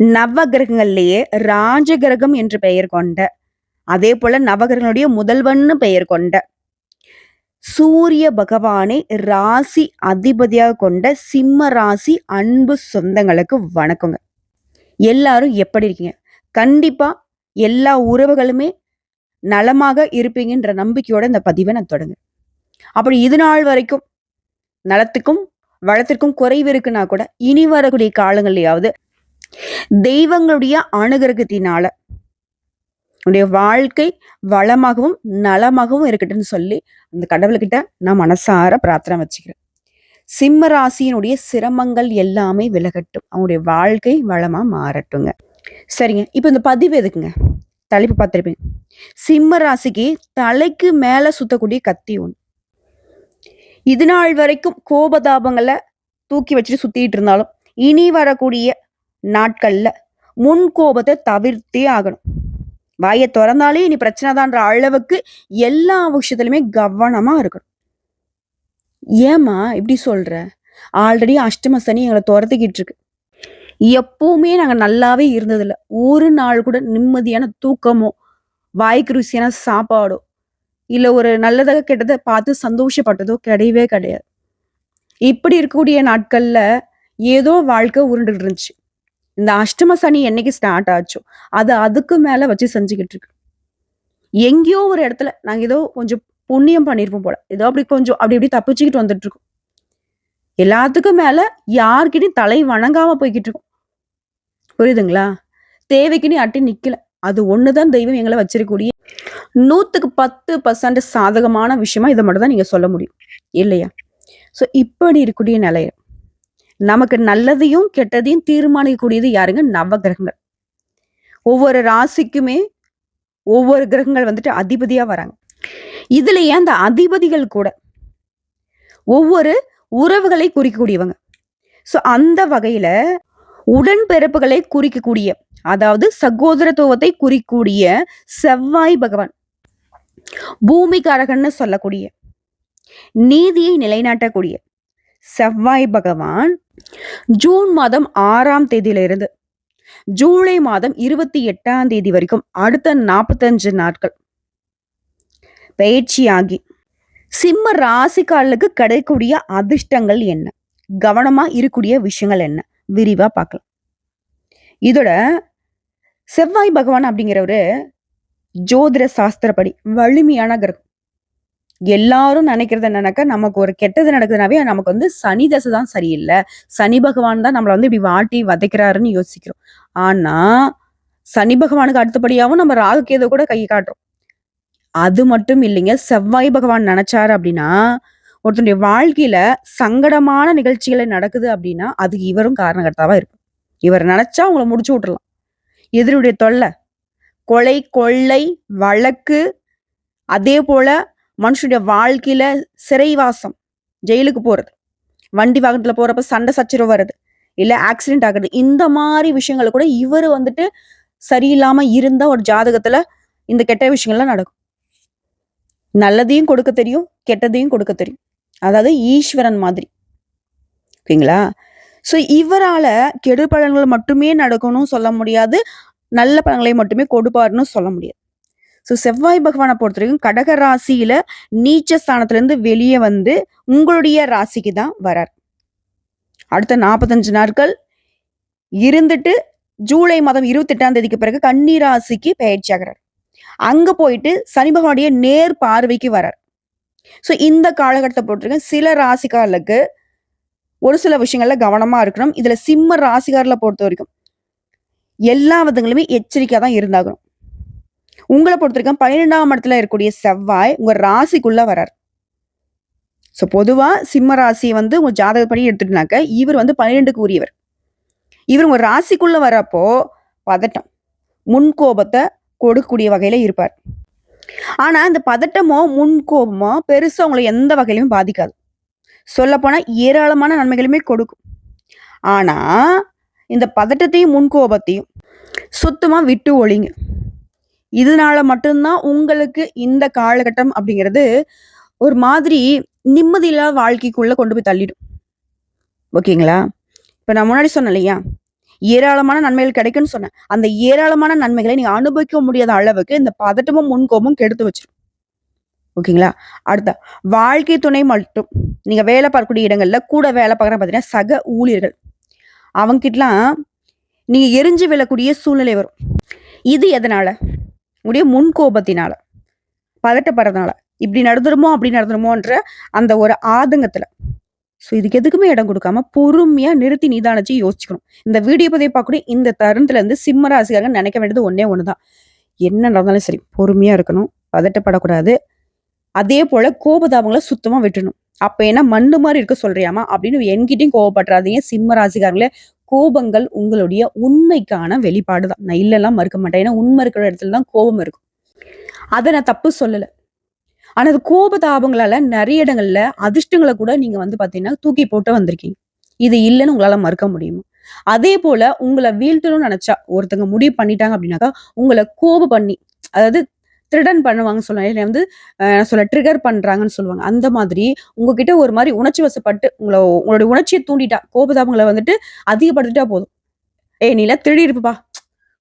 நவ கிரகங்கள்லேயே ராஜ கிரகம் என்று பெயர் கொண்ட அதே போல நவகிரகங்களுடைய முதல்வன்னு பெயர் கொண்ட சூரிய பகவானை ராசி அதிபதியாக கொண்ட சிம்ம ராசி அன்பு சொந்தங்களுக்கு வணக்கங்க. எல்லாரும் எப்படி இருக்கீங்க? கண்டிப்பா எல்லா உறவுகளுமே நலமாக இருப்பீங்கன்ற நம்பிக்கையோட இந்த பதிவை நான் தொடங்க அப்படி இது நாள் வரைக்கும் நலத்துக்கும் வளத்திற்கும் குறைவு இருக்குன்னா கூட இனி வரக்கூடிய காலங்கள்லையாவது தெய்வங்களுடைய அனுகிரகத்தினால. உன்னுடைய வாழ்க்கை வளமாகவும் நலமாகவும் இருக்கட்டும்னு சொல்லி அந்த கடவுள்கிட்ட நான் மனசார பிரார்த்தனை வச்சுக்கிறேன். சிம்ம ராசியினுடைய சிரமங்கள் எல்லாமே விலகட்டும். அவங்களுடைய வாழ்க்கை வளமா மாறட்டுங்க சரிங்க. இப்போ இந்த பதிவு எதுக்குங்க? தலைப்பு பார்த்துருப்பீங்க. சிம்ம ராசிக்கு தலைக்கு மேல சுத்தக்கூடிய கத்தி ஒன்று இது நாள் வரைக்கும் கோபதாபங்களை தூக்கி வச்சுட்டு சுத்திட்டு இருந்தாலும் இனி வரக்கூடிய நாட்கள்ல முன் கோபத்தை தவிர்த்தே ஆகணும். வாயை திறந்தாலே இனி பிரச்சனை தான்ற அளவுக்கு எல்லா விஷயத்துலையுமே கவனமா இருக்கணும். ஏமா இப்படி சொல்ற? ஆல்ரெடி அஷ்டம சனி எங்களை துரத்திக்கிட்டு இருக்கு. எப்பவுமே நாங்க நல்லாவே இருந்ததில்ல. ஒரு நாள் கூட நிம்மதியான தூக்கமோ வாய்க்கு ருசியான சாப்பாடோ இல்ல ஒரு நல்லதாக கெட்டதை பார்த்து சந்தோஷப்பட்டதோ கிடையவே கிடையாது. இப்படி இருக்கக்கூடிய நாட்கள்ல ஏதோ வாழ்க்கை உருண்டுட்டு இருந்துச்சு. இந்த அஷ்டம சனி என்னைக்கு ஸ்டார்ட் ஆச்சோ அது அதுக்கு மேல வச்சு செஞ்சுக்கிட்டு இருக்கு. எங்கேயோ ஒரு இடத்துல நாங்க ஏதோ கொஞ்சம் புண்ணியம் பண்ணியிருப்போம் போல ஏதோ அப்படி கொஞ்சம் அப்படி இப்படி தப்பிச்சுக்கிட்டு வந்துட்டு இருக்கோம். எல்லாத்துக்கும் மேல யாருக்கிட்டையும் தலை வணங்காம போய்கிட்டு இருக்கோம். புரியுதுங்களா? தேவைக்குன்னு அட்டி நிக்கல அது ஒண்ணுதான் தெய்வம் எங்களை வச்சிருக்கக்கூடிய நூத்துக்கு பத்து பர்சன்ட் சாதகமான விஷயமா இதை மட்டும் தான் நீங்க சொல்ல முடியும். இல்லையா? ஸோ இப்படி இருக்கக்கூடிய நிலைய நமக்கு நல்லதையும் கெட்டதையும் தீர்மானிக்கக்கூடியது யாருங்க? நவ கிரகங்கள் ஒவ்வொரு ராசிக்குமே ஒவ்வொரு கிரகங்கள் வந்துட்டு அதிபதியா வராங்க. இதுலயே அந்த அதிபதிகள் கூட ஒவ்வொரு உறவுகளை குறிக்கக்கூடியவங்க. சோ அந்த வகையில உடன்பிறப்புகளை குறிக்கக்கூடிய அதாவது சகோதரத்துவத்தை குறிக்கூடிய செவ்வாய் பகவான் பூமிகாரகன்னு சொல்லக்கூடிய நீதியை நிலைநாட்டக்கூடிய செவ்வாய் பகவான் ஜூன் மாதம் ஆறாம் தேதியிலிருந்து. ஜூலை மாதம் இருபத்தி எட்டாம் தேதி வரைக்கும் அடுத்த நாற்பத்தஞ்சு நாட்கள். பயிற்சியாகி. சிம்ம ராசிக்காரர்களுக்கு கிடைக்கூடிய அதிர்ஷ்டங்கள் என்ன? கவனமா இருக்கக்கூடிய விஷயங்கள் என்ன? விரிவா பார்க்கலாம். இதோட செவ்வாய் பகவான் அப்படிங்கிறவரு ஜோதிட சாஸ்திரப்படி வலிமையான கிரகம். எல்லாரும் நினைக்கிறது என்னன்னாக்கா நமக்கு ஒரு கெட்டது நடக்குதுனாவே நமக்கு வந்து சனி தசை தான் சரியில்லை. சனி பகவான் தான் நம்மளை வந்து இப்படி வாட்டி வதைக்கிறாருன்னு யோசிக்கிறோம். ஆனா சனி பகவானுக்கு அடுத்தபடியாவும் நம்ம ராகுகேது கூட கை காட்டுறோம். அது மட்டும் இல்லைங்க செவ்வாய் பகவான் நினைச்சாரு அப்படின்னா ஒருத்தனுடைய வாழ்க்கையில சங்கடமான நிகழ்ச்சிகளை நடக்குது அப்படின்னா அதுக்கு இவரும் காரணகர்த்தாவா இருக்கும் இவர் நினைச்சா உங்களை முடிச்சு விட்டுறலாம். எதிரியுடைய தொல்லை கொலை கொள்ளை வழக்கு அதே போல மனுஷனுடைய வாழ்க்கையில சிறைவாசம் ஜெயிலுக்கு போறது. வண்டி வாகனத்துல போறப்ப சண்டை சச்சரவு வருது இல்ல ஆக்சிடென்ட் ஆகுறது. இந்த மாதிரி விஷயங்கள் கூட இவர் வந்துட்டு சரியில்லாம இருந்த ஒரு ஜாதகத்துல இந்த கெட்ட விஷயங்கள்லாம் நடக்கும். நல்லதையும் கொடுக்க தெரியும் கெட்டதையும் கொடுக்க தெரியும். அதாவது ஈஸ்வரன் மாதிரி. ஓகேங்களா? ஸோ இவரால கெடு பலன்கள் மட்டுமே நடக்கணும்னு சொல்ல முடியாது. நல்ல பழங்களை மட்டுமே கொடுப்பாருன்னு சொல்ல முடியாது. ஸோ செவ்வாய் பகவானை பொறுத்த வரைக்கும் கடக ராசியில நீச்ச ஸ்தானத்துலேருந்து வெளியே வந்து உங்களுடைய ராசிக்கு தான் வரார். அடுத்த நாற்பத்தஞ்சு நாட்கள் இருந்துட்டு ஜூலை மாதம் இருபத்தெட்டாம் தேதிக்கு பிறகு கன்னி ராசிக்கு பயிற்சி ஆகிறார். அங்க போயிட்டு சனி பகவானுடைய நேர் பார்வைக்கு வரார். ஸோ இந்த காலகட்டத்தை போட்டிருக்கேன் சில ராசிக்காரர்களுக்கு ஒரு சில விஷயங்கள்ல கவனமா இருக்கணும். இதுல சிம்ம ராசிக்காரில் பொறுத்த வரைக்கும் எல்லா விதங்களுமே எச்சரிக்கையா தான் இருந்தாகணும். உங்களை பொறுத்த வரைக்கும் பன்னிரெண்டாம் இடத்துல இருக்கக்கூடிய செவ்வாய் உங்க ராசிக்குள்ள வரார். ஸோ பொதுவாக சிம்ம ராசி வந்து உங்க ஜாதகப்படி எடுத்துட்டுனாக்க இவர் வந்து பன்னிரெண்டுக்கு உரியவர். இவர் உங்க ராசிக்குள்ள வரப்போ பதட்டம் முன்கோபத்தை கொடுக்கக்கூடிய வகையில இருப்பார். ஆனா இந்த பதட்டமோ முன்கோபமோ பெருசா உங்களை எந்த வகையிலுமே பாதிக்காது. சொல்லப்போனா ஏராளமான நன்மைகளுமே கொடுக்கும். ஆனா இந்த பதட்டத்தையும் முன்கோபத்தையும் சுத்தமா விட்டு ஒழிங்க. இதனால மட்டும்தான் உங்களுக்கு இந்த காலகட்டம் அப்படிங்கிறது ஒரு மாதிரி நிம்மதியில்லாத வாழ்க்கைக்குள்ள கொண்டு போய் தள்ளிடும் ஓகேங்களா இப்ப நான் முன்னாடி சொன்னேன் இல்லையா ஏராளமான நன்மைகள் கிடைக்கும்னு சொன்னேன். அந்த ஏராளமான நன்மைகளை நீங்க அனுபவிக்க முடியாத அளவுக்கு இந்த பதட்டமும், முன்கோமும் கெடுத்து வச்சிடும் ஓகேங்களா? அடுத்த வாழ்க்கை துணை மட்டும் நீங்க வேலை பார்க்கக்கூடிய இடங்கள்ல கூட வேலை பார்க்குற பார்த்தீங்கன்னா, சக ஊழியர்கள். அவங்ககிட்டலாம் நீங்க எரிஞ்சு விழக்கூடிய சூழ்நிலை வரும். இது எதனால? உங்களுடைய முன்கோபத்தினால. பதட்டப்படுறதுனால. இப்படி நடந்துருமோ, அப்படி நடந்துருமோன்ற அந்த ஒரு ஆதங்கத்துல. ஸோ இதுக்கு எதுக்குமே இடம் கொடுக்காம பொறுமையா நிறுத்தி நிதானிச்சு யோசிச்சுக்கணும். இந்த வீடியோ பதிவை பார்க்கக்கூடிய இந்த தருணத்துல இருந்து சிம்ம ராசிக்காரங்க நினைக்க வேண்டியது ஒன்னே ஒண்ணு என்ன நடந்தாலும் சரி, பொறுமையா இருக்கணும். பதட்டப்படக்கூடாது. அதே போல கோபதாபங்களை சுத்தமா விட்டுணும் அப்ப என்ன மண்ணு மாதிரி இருக்க சொல்றியாமா அப்படின்னு என்கிட்டயும் கோபப்படுறாதீங்க சிம்ம ராசிக்காரங்களே, கோபங்கள் உங்களுடைய உண்மைக்கான வெளிப்பாடு தான். நான் இல்லலாம் மறுக்க மாட்டேன். ஏன்னா உண்மை இருக்கிற இடத்துல தான் கோபம் இருக்கும். அதை நான் தப்பு சொல்லல. ஆனா அது கோபதாபங்களால நிறைய இடங்கள்ல அதிர்ஷ்டங்களை கூட நீங்க வந்து பார்த்தீங்கன்னா, தூக்கி போட்டு வந்திருக்கீங்க. இது இல்லைன்னு உங்களால மறுக்க முடியுமா? அதே போல உங்களை வீழ்த்தணும்னு நினைச்சா ஒருத்தங்க முடிவு பண்ணிட்டாங்க அப்படின்னாக்கா, உங்களை கோபம் பண்ணி, அதாவது திருடன் பண்ணுவாங்கன்னு சொல்லுவாங்க. வந்து சொல்ல ட்ரிகர் பண்றாங்கன்னு சொல்லுவாங்க. அந்த மாதிரி உங்ககிட்ட ஒரு மாதிரி உணர்ச்சி வசப்பட்டு, உங்களை உங்களுடைய உணர்ச்சியை தூண்டிட்டா, கோபதாபங்களை வந்துட்டு அதிகப்படுத்திட்டா போதும். "ஏய் நீலாம் இருப்பா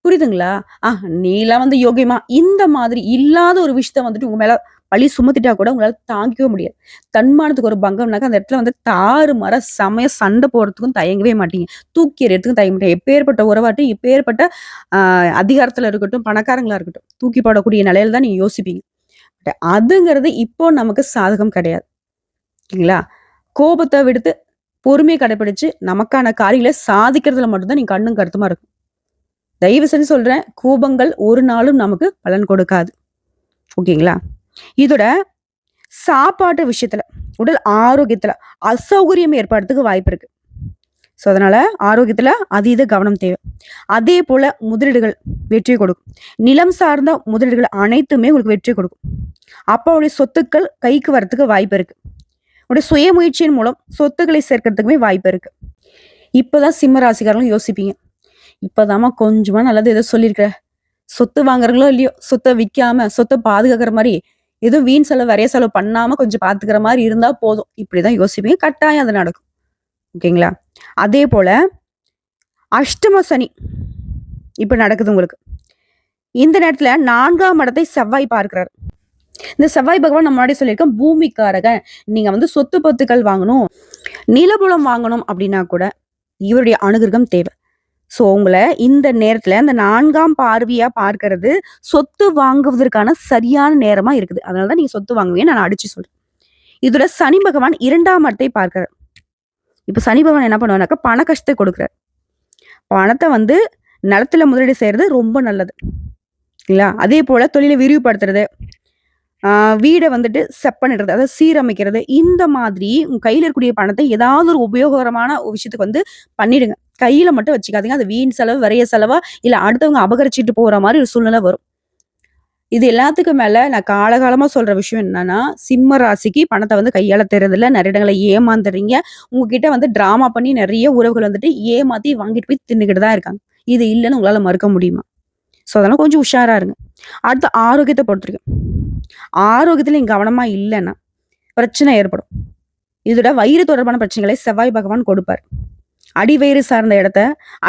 புரியுதுங்களா? "ஆ நீலாம் வந்து யோகியமா." இந்த மாதிரி இல்லாத ஒரு விஷயத்த வந்துட்டு உங்க மேல வழி சுமத்திட்டா கூட உங்களால தாங்கிக்க முடியாது. தன்மானத்துக்கு ஒரு பங்கம்னாக்கா, அந்த இடத்துல வந்து தாறு மர சமய சண்டை போடுறதுக்கும் தயங்கவே மாட்டீங்க. தூக்கி எறியறதுக்கும் தயங்க மாட்டீங்க. எப்பேற்பட்ட உறவாட்டும் எப்பேர்ப்பட்ட அதிகாரத்தில் அதிகாரத்துல இருக்கட்டும், பணக்காரங்களா இருக்கட்டும், தூக்கி போடக்கூடிய நிலையில தான் நீங்க யோசிப்பீங்க. பட் அதுங்கிறது இப்போ நமக்கு சாதகம் கிடையாது. ஓகேங்களா? கோபத்தை விடுத்து, பொறுமையை கடைபிடிச்சு நமக்கான காரியங்களை சாதிக்கிறதுல மட்டும்தான் நீ நீங்க கண்ணும் கருத்துமா இருக்கும் தயவு செஞ்சு சொல்றேன், கோபங்கள் ஒரு நாளும் நமக்கு பலன் கொடுக்காது. ஓகேங்களா? இதோட சாப்பாட்டு விஷயத்துல, உடல் ஆரோக்கியத்துல அசௌகரியம் ஏற்படுறதுக்கு வாய்ப்பு இருக்கு. ஸோ அதனால ஆரோக்கியத்துல அதீத கவனம் தேவை. அதே போல முதலீடுகள் வெற்றி கொடுக்கும். நிலம் சார்ந்த முதலீடுகள் அனைத்துமே உங்களுக்கு வெற்றி கொடுக்கும். அப்பாவுடைய சொத்துக்கள் கைக்கு வரத்துக்கு வாய்ப்பு இருக்கு. உடைய சுய முயற்சியின் மூலம் சொத்துக்களை சேர்க்கறதுக்குமே வாய்ப்பு இருக்கு. இப்பதான் சிம்ம ராசிக்காரங்களும் யோசிப்பீங்க. இப்பதாம்மா கொஞ்சமா நல்லது ஏதோ சொல்லியிருக்கிற. சொத்து வாங்குறங்களோ இல்லையோ, சொத்தை விற்காம சொத்தை பாதுகாக்கிற மாதிரி எதுவும் வீண் செலவு, வரைய செலவு பண்ணாம கொஞ்சம் பாத்துக்கிற மாதிரி இருந்தா போதும். இப்படிதான் யோசிப்பீங்க. கட்டாயம் அது நடக்கும். ஓகேங்களா? அதே போல அஷ்டம சனி இப்ப நடக்குது உங்களுக்கு. இந்த நேரத்துல நான்காம் இடத்தை செவ்வாய் பார்க்கிறார். இந்த செவ்வாய் பகவான் நம்ம முன்னாடி சொல்லியிருக்கேன், பூமிக்காரகன். நீங்க வந்து சொத்து பத்துக்கள் வாங்கணும், நிலபுலம் வாங்கணும் அப்படின்னா கூட, இவருடைய அனுகிரகம் தேவை. ஸோ உங்களை இந்த நேரத்தில் அந்த நான்காம் பார்வையாக பார்க்கறது சொத்து வாங்குவதற்கான சரியான நேரமாக இருக்குது. அதனால தான் நீங்கள் சொத்து வாங்குவீங்கன்னு நான் அடிச்சு சொல்கிறேன் இதோட சனி பகவான் இரண்டாம் இடத்தை பார்க்கிறார். இப்போ சனி பகவான் என்ன பண்ணுவாருனாக்கா, பண கஷ்டத்தை கொடுக்குறார். பணத்தை வந்து நிலத்துல முதலீடு செய்கிறது ரொம்ப நல்லது. இல்லைங்களா அதே போல் தொழிலை விரிவுபடுத்துறது, வீடை வந்துட்டு வந்துட்டு செப்பனிடுறது, அதாவது சீரமைக்கிறது, இந்த மாதிரி உங்கள் கையில் இருக்கக்கூடிய பணத்தை ஏதாவது ஒரு உபயோகரமான ஒரு விஷயத்துக்கு வந்து பண்ணிடுங்க. கையில மட்டும் வச்சுக்காதீங்க. அது வீண் செலவு, விரைய செலவா, இல்ல அடுத்தவங்க அபகரிச்சிட்டு போற மாதிரி ஒரு சூழ்நிலை வரும். இது எல்லாத்துக்கும் மேல நான் காலகாலமா சொல்ற விஷயம் என்னன்னா, சிம்ம ராசிக்கு பணத்தை வந்து கையால் தெரியறதில்ல. நிறைய இடங்களை ஏமாந்துடுறீங்க. உங்ககிட்ட வந்து ட்ராமா பண்ணி நிறைய உறவுகள் வந்துட்டு ஏமாத்தி வாங்கிட்டு போய் தின்னுக்கிட்டு தான் இருக்காங்க. இது இல்லைன்னு உங்களால மறுக்க முடியுமா? ஸோ அதெல்லாம் கொஞ்சம் உஷாரா இருங்க. அடுத்து ஆரோக்கியத்தை பொறுத்திருக்கேன் ஆரோக்கியத்தில் நீங்க கவனமா இல்லைன்னா பிரச்சனை ஏற்படும். இதோட வயிறு தொடர்பான பிரச்சனைகளை செவ்வாய் பகவான் கொடுப்பார். அடிவயிறு சார்ந்த இடத்த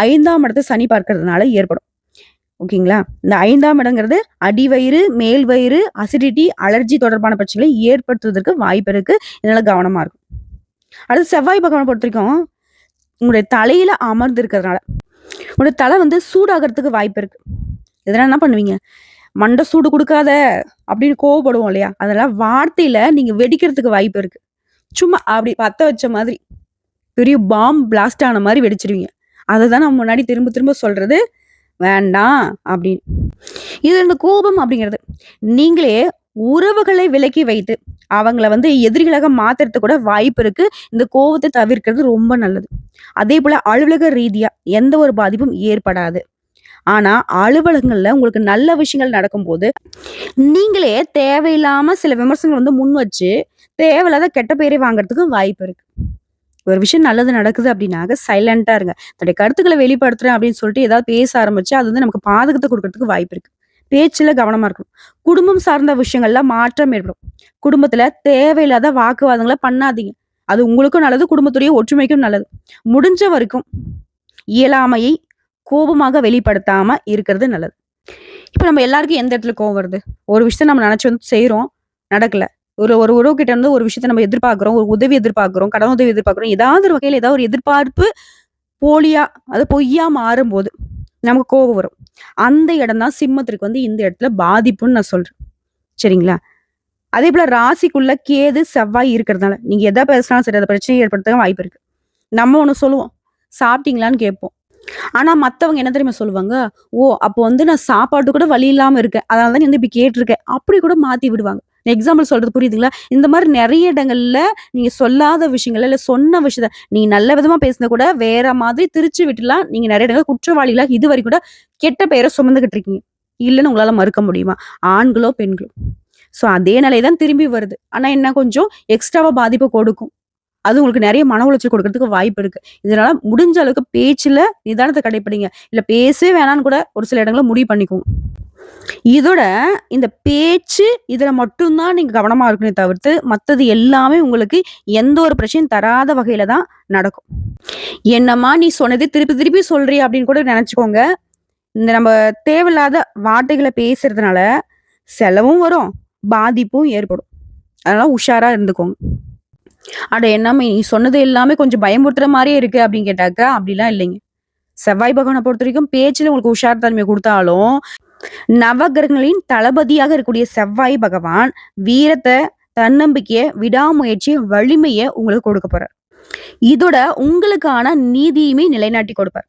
ஐந்தாம் இடத்த சனி பார்க்கறதுனால ஏற்படும். ஓகேங்களா? இந்த ஐந்தாம் இடங்கிறது அடிவயிறு, மேல் வயிறு, அசிடிட்டி, அலர்ஜி தொடர்பான பிரச்சனைகளை ஏற்படுத்துவதற்கு வாய்ப்பு இருக்கு. இதனால கவனமா இருக்கும் அடுத்து செவ்வாய் பக்குவத்தை பொறுத்த வரைக்கும் உங்களுடைய தலையில அமர்ந்து இருக்கிறதுனால, உங்களுடைய தலை வந்து சூடாகிறதுக்கு வாய்ப்பு இருக்கு. இதெல்லாம் என்ன பண்ணுவீங்க? மண்டை சூடு கொடுக்காத அப்படின்னு கோவப்படுவோம் இல்லையா? அதெல்லாம் வார்த்தையில நீங்க வெடிக்கிறதுக்கு வாய்ப்பு இருக்கு. சும்மா அப்படி பத்த வச்ச மாதிரி. பெரிய பாம் பிளாஸ்ட் ஆன மாதிரி வெடிச்சிருவீங்க. அததான் நான் முன்னாடி திரும்ப திரும்ப சொல்றது, வேண்டாம் அப்படின்னு. இது இந்த கோபம் அப்படிங்கிறது, நீங்களே உறவுகளை விலக்கி வைத்து, அவங்கள வந்து எதிரிகளாக மாத்துறது கூட வாய்ப்பு இருக்கு. இந்த கோபத்தை தவிர்க்கிறது ரொம்ப நல்லது. அதே போல அலுவலக ரீதியா எந்த ஒரு பாதிப்பும் ஏற்படாது. ஆனா, அலுவலகங்கள்ல உங்களுக்கு நல்ல விஷயங்கள் நடக்கும்போது, நீங்களே தேவையில்லாம சில விமர்சனங்கள் வந்து முன் வச்சு, தேவையில்லாத கெட்ட பேரை வாங்குறதுக்கும் வாய்ப்பு இருக்கு. ஒரு விஷயம் நல்லது நடக்குது அப்படின்னாக்க சைலன்ட்டா இருங்க. தன்னுடைய கருத்துக்களை வெளிப்படுத்துறேன் அப்படின்னு சொல்லிட்டு ஏதாவது பேச ஆரம்பிச்சா, அது வந்து நமக்கு பாதகத்தை கொடுக்கறதுக்கு வாய்ப்பு இருக்கு. பேச்சில் கவனமாக இருக்கணும். குடும்பம் சார்ந்த விஷயங்கள்ல மாற்றம் ஏற்படும். குடும்பத்தில் தேவையில்லாத வாக்குவாதங்களை பண்ணாதீங்க. அது உங்களுக்கும் நல்லது, குடும்பத்துடைய ஒற்றுமைக்கும் நல்லது. முடிஞ்ச வரைக்கும் இயலாமையை கோபமாக வெளிப்படுத்தாம இருக்கிறது நல்லது. இப்போ நம்ம எல்லாருக்கும் எந்த இடத்துல கோவம் வருது? ஒரு விஷயத்த நம்ம நினச்சி வந்து செய்கிறோம் நடக்கல. ஒரு ஒரு உறவுகிட்ட இருந்து ஒரு விஷயத்த நம்ம எதிர்பார்க்குறோம் ஒரு உதவி எதிர்பார்க்குறோம் கடன் உதவி எதிர்பார்க்குறோம் ஏதாவது ஒரு வகையில் ஏதாவது ஒரு எதிர்பார்ப்பு போலியா, அது பொய்யா மாறும்போது, நமக்கு கோபம் வரும். அந்த இடம் தான் சிம்மத்திற்கு வந்து இந்த இடத்துல பாதிப்புன்னு நான் சொல்றேன். சரிங்களா? அதே போல ராசிக்குள்ள கேது, செவ்வாய் இருக்கிறதுனால, நீங்க எதை பேசினாலும் சரி, அதை பிரச்சனை ஏற்படுத்த வாய்ப்பு இருக்கு. நம்ம ஒன்று சொல்லுவோம். சாப்பிட்டீங்களான்னு கேட்போம். ஆனா மத்தவங்க என்ன தெரியுமா சொல்லுவாங்க? "ஓ! அப்போ வந்து நான் சாப்பாட்டு கூட வழி இல்லாம இருக்கேன். அதனாலதான் நீ வந்து இப்படி கேட்டிருக்கேன் அப்படி கூட மாத்தி விடுவாங்க. எக்ஸாம்பிள் சொல்றது புரியுதுங்களா? இந்த மாதிரி நிறைய இடங்கள்ல நீங்க சொல்லாத விஷயங்கள, இல்ல சொன்ன விஷயத்த நீங்க நல்ல விதமா பேசினா கூட வேற மாதிரி திரிச்சு விட்டுலாம் நீங்க இடங்களில் குற்றவாளிகளாக இது வரைக்கும் கூட கெட்ட பெயரை சுமந்துகிட்டு இருக்கீங்க. இல்லைன்னு உங்களால மறுக்க முடியுமா? ஆண்களோ, பெண்களோ. ஸோ அதே நிலை தான் திரும்பி வருது. ஆனா என்ன கொஞ்சம் எக்ஸ்ட்ராவா பாதிப்பு கொடுக்கும். அது உங்களுக்கு நிறைய மன உளைச்சல் கொடுக்கறதுக்கு வாய்ப்பு இருக்கு. இதனால முடிஞ்ச அளவுக்கு பேச்சுல நிதானத்தை கடைப்பிடிங்க. இல்ல பேசவே வேணான்னு கூட ஒரு சில இடங்களில் முடிவு பண்ணிக்கோங்க. இதோட இந்த பேச்சு இதில் மட்டும் தான் கவனமாக கவனமா இருக்கணுமே தவிர்த்து, மற்றது எல்லாமே உங்களுக்கு எந்த ஒரு பிரச்சனையும் தராத வகையில் தான் நடக்கும். "என்னம்மா நீ சொன்னதே திருப்பி திருப்பி சொல்றியே" அப்படின்னு கூட நினச்சிக்கோங்க இந்த நம்ம தேவையில்லாத வார்த்தைகளை பேசுறதுனால, செலவும் வரும், பாதிப்பும் ஏற்படும். அதனால உஷாராக இருந்துக்கோங்க. அட என்னம்மா நீ சொன்னது எல்லாமே கொஞ்சம் பயமுறுத்துற மாதிரியே இருக்கு அப்படின்னு கேட்டாக்கா, அப்படிலாம் இல்லைங்க. செவ்வாய் பகவான பொறுத்தவரைக்கும் பேச்சுல உங்களுக்கு உஷார் தன்மை கொடுத்தாலும் நவகிரகங்களின் தளபதியாக இருக்கக்கூடிய செவ்வாய் பகவான் வீரத்தை தன்னம்பிக்கையை விடாமுயற்சி, வலிமையை உங்களுக்கு கொடுக்க போறார். இதோட உங்களுக்கான நீதியுமே நிலைநாட்டி கொடுப்பார்.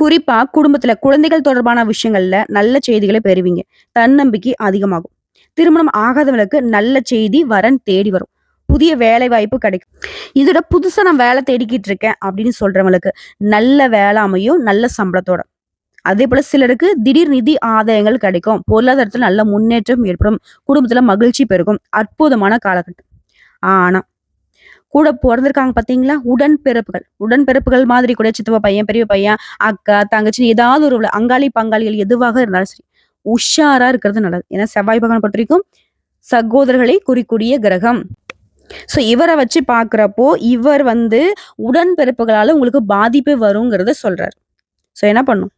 குறிப்பா குடும்பத்துல குழந்தைகள் தொடர்பான விஷயங்கள்ல நல்ல செய்திகளை பெறுவீங்க. தன்னம்பிக்கை அதிகமாகும். திருமணம் ஆகாதவங்களுக்கு நல்ல செய்தி, வரன் தேடி வரும். புதிய வேலை வாய்ப்பு கிடைக்கும். இதோட புதுசா நான் வேலை தேடிக்கிட்டு இருக்கேன் அப்படின்னு சொல்றவங்களுக்கு நல்ல வேலை அமையும், நல்ல சம்பளத்தோட. அதே போல சிலருக்கு திடீர் நிதி ஆதாயங்கள் கிடைக்கும். பொருளாதாரத்துல நல்ல முன்னேற்றம் ஏற்படும். குடும்பத்துல மகிழ்ச்சி பெருகும். அற்புதமான காலகட்டம். ஆனா, கூட பொறந்திருக்காங்க பார்த்தீங்களா? உடன்பிறப்புகள். உடன்பிறப்புகள் மாதிரி கூட சித்தப்பா பையன், பெரிய பையன், அக்கா, தங்கச்சின்னு ஏதாவது ஒரு அங்காளி, பங்காளிகள் எதுவாக இருந்தாலும் சரி, உஷாரா இருக்கிறது நல்லது. ஏன்னா செவ்வாய் பகவான் பொறுத்த வரைக்கும் சகோதரர்களை குறிக்கூடிய கிரகம். ஸோ இவரை வச்சு பார்க்குறப்போ இவர் வந்து உடன்பிறப்புகளால் உங்களுக்கு பாதிப்பு வருங்கிறத சொல்றாரு. ஸோ என்ன பண்ணும்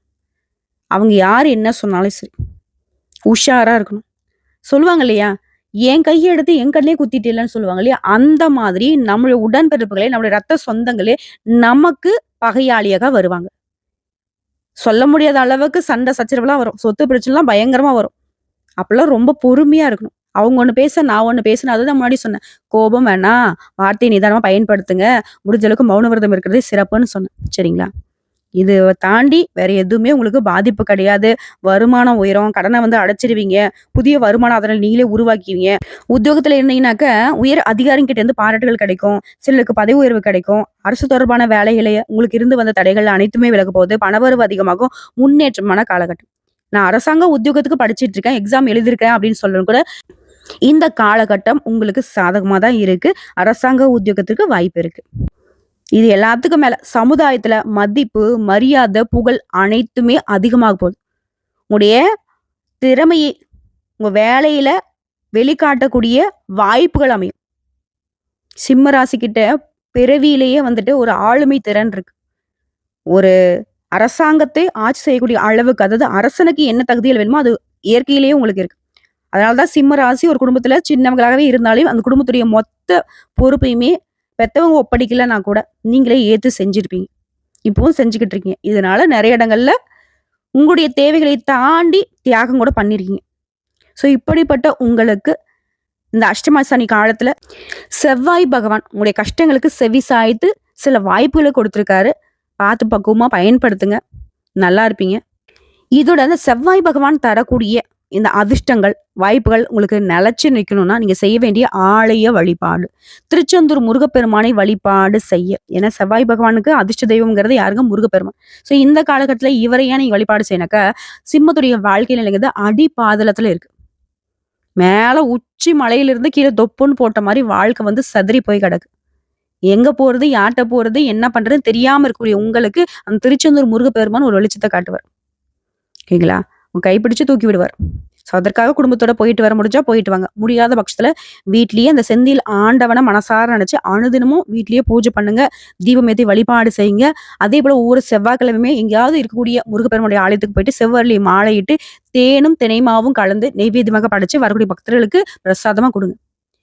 அவங்க யார் என்ன சொன்னாலும் சரி, உஷாராக இருக்கணும். சொல்லுவாங்க இல்லையா? "என் கையை எடுத்து என் கண்ணிலே குத்திட்டு இல்லைன்னு சொல்லுவாங்க இல்லையா? அந்த மாதிரி நம்மளுடைய உடன்பிறப்புகளே, நம்முடைய ரத்த சொந்தங்களே நமக்கு பகையாளியாக வருவாங்க. சொல்ல முடியாத அளவுக்கு சண்டை சச்சரவுலாம் வரும். சொத்து பிரச்சனைலாம் பயங்கரமாக வரும். அப்போல்லாம் ரொம்ப பொறுமையாக இருக்கணும். அவங்க ஒன்று பேச, நான் ஒன்று பேசுனேன். அதுதான் முன்னாடி சொன்னேன். கோபம் வேணாம். வார்த்தையை நிதானமாக பயன்படுத்துங்க. முடிஞ்ச அளவுக்கு மௌன விரதம் இருக்கிறதே சிறப்புன்னு சொன்னேன். சரிங்களா? இது தாண்டி வேற எதுவுமே உங்களுக்கு பாதிப்பு கிடையாது. வருமானம் உயரும். கடனை வந்து அடைச்சிருவீங்க. புதிய வருமானம் ஆதாரங்கள் நீங்களே உருவாக்குவீங்க. உத்தியோகத்தில் இருந்தீங்கன்னாக்க உயர் அதிகாரிகிட்ட இருந்து பாராட்டுகள் கிடைக்கும். சிலருக்கு பதவி உயர்வு கிடைக்கும். அரசு தொடர்பான வேலைகள உங்களுக்கு இருந்து வந்த தடைகள் அனைத்துமே விலகப் போகுது. பணவரவு அதிகமாகும். முன்னேற்றமான காலகட்டம். நான் அரசாங்க உத்தியோகத்துக்கு படிச்சிட்டு இருக்கேன். எக்ஸாம் எழுதியிருக்கேன் அப்படின்னு சொல்லணும் கூட, இந்த காலகட்டம் உங்களுக்கு சாதகமாக தான் இருக்குது அரசாங்க உத்தியோகத்திற்கு வாய்ப்பு இருக்குது இது எல்லாத்துக்கும் மேலே சமுதாயத்தில் மதிப்பு, மரியாதை, புகழ் அனைத்துமே அதிகமாக போகுது. உங்களுடைய திறமையை உங்கள் வேலையில் வெளிக்காட்டக்கூடிய வாய்ப்புகள் அமையும். சிம்ம ராசிக்கிட்ட பிறவியிலேயே வந்துட்டு ஒரு ஆளுமை திறன் இருக்கு. ஒரு அரசாங்கத்தை ஆட்சி செய்யக்கூடிய அளவுக்கு, அதாவது அரசனுக்கு என்ன தகுதிகள் வேணுமோ, அது இயற்கையிலேயே உங்களுக்கு இருக்கு. அதனால தான் சிம்ம ராசி ஒரு குடும்பத்துல சின்னவங்களாகவே இருந்தாலும், அந்த குடும்பத்துடைய மொத்த பொறுப்பையுமே பெத்தவங்க ஒப்படைக்கலன்னா கூட, நீங்களே ஏத்து செஞ்சிருப்பீங்க. இப்பவும் செஞ்சுக்கிட்டு இருக்கீங்க. இதனால நிறைய இடங்கள்ல உங்களுடைய தேவைகளை தாண்டி தியாகம் கூட பண்ணியிருக்கீங்க. ஸோ இப்படிப்பட்ட உங்களுக்கு இந்த அஷ்டமா சனி காலத்துல செவ்வாய் பகவான் உங்களுடைய கஷ்டங்களுக்கு செவி சாய்த்து சில வாய்ப்புகளை கொடுத்துருக்காரு பார்த்து பக்குவமாக பயன்படுத்துங்க. நல்லா இருப்பீங்க. இதோட அந்த செவ்வாய் பகவான் தரக்கூடிய இந்த அதிர்ஷ்டங்கள், வாய்ப்புகள் உங்களுக்கு நிலச்சி நிற்கணும்னா நீங்கள் செய்ய வேண்டிய ஆலய வழிபாடு. திருச்செந்தூர் முருகப்பெருமானை வழிபாடு செய்ய. ஏன்னா செவ்வாய் பகவானுக்கு அதிர்ஷ்ட தெய்வம்ங்கிறது யாருக்கும் முருகப்பெருமான். ஸோ இந்த காலகட்டத்தில் இவரை நீங்கள் வழிபாடு செய்யினாக்க சிம்மத்துடைய வாழ்க்கை நிலைங்கிறது அடிபாதாளத்துல இருக்கு. மேலே உச்சி மலையிலிருந்து கீழே தொப்புன்னு போட்ட மாதிரி வாழ்க்கை வந்து சிதறி போய் கிடக்கு. எங்க போறது? யார்கிட்ட போறது? என்ன பண்றதுன்னு தெரியாம இருக்கக்கூடிய உங்களுக்கு, அந்த திருச்செந்தூர் முருகப்பெருமான் ஒரு வெளிச்சத்தை காட்டுவார். ஓகேங்களா? உன் கைப்பிடிச்சு தூக்கி விடுவார். ஸோ அதற்காக குடும்பத்தோட போயிட்டு வர முடிஞ்சா போயிட்டு வாங்க. முடியாத பட்சத்துல வீட்லயே அந்த செந்தில் ஆண்டவனை மனசார நினைச்சு அனுதினமும் வீட்லயே பூஜை பண்ணுங்க தீபம் ஏற்றி வழிபாடு செய்யுங்க. அதே போல ஒவ்வொரு செவ்வாய்க்கிழமையுமே எங்கேயாவது இருக்கக்கூடிய முருகப்பெருமானுடைய ஆலயத்துக்கு போயிட்டு செவ்வரளி மாலையிட்டு தேனும் தினைமாவும் கலந்து நெய்வேத்தியமாக படைச்சு வரக்கூடிய பக்தர்களுக்கு பிரசாதமா கொடுங்க.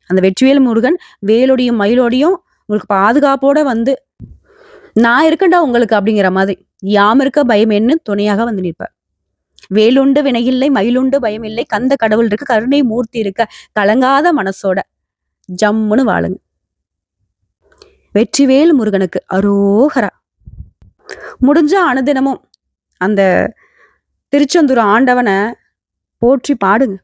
அந்த வெற்றிவேல் முருகன் வேலோடையும் மயிலோடையும் உங்களுக்கு பாதுகாப்போட வந்து நான் இருக்கேன்டா உங்களுக்கு அப்படிங்கிற மாதிரி. யாம் இருக்க பயம் என்ன துணையாக வந்து நிற்பார். வேலுண்டு வினையில்லை மயிலுண்டு பயம் இல்லை கந்த கடவுள் இருக்க கருணை மூர்த்தி இருக்க. கலங்காத மனசோட ஜம்முன்னு வாழுங்க. வெற்றிவேல் முருகனுக்கு அரோகரா. முடிஞ்ச அனுதினமும் அந்த திருச்செந்தூர் ஆண்டவனை போற்றி பாடுங்க.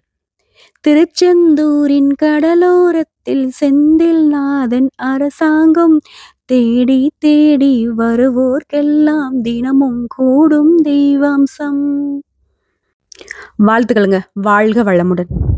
திருச்செந்தூரின் கடலோரத்தில் செந்தில் நாதன் அரசாங்கம். தேடி தேடி வருவோர்க்கெல்லாம் தினமும் கூடும் தெய்வாம்சம். வாழ்த்துக்களுங்க. வாழ்க வளமுடன்.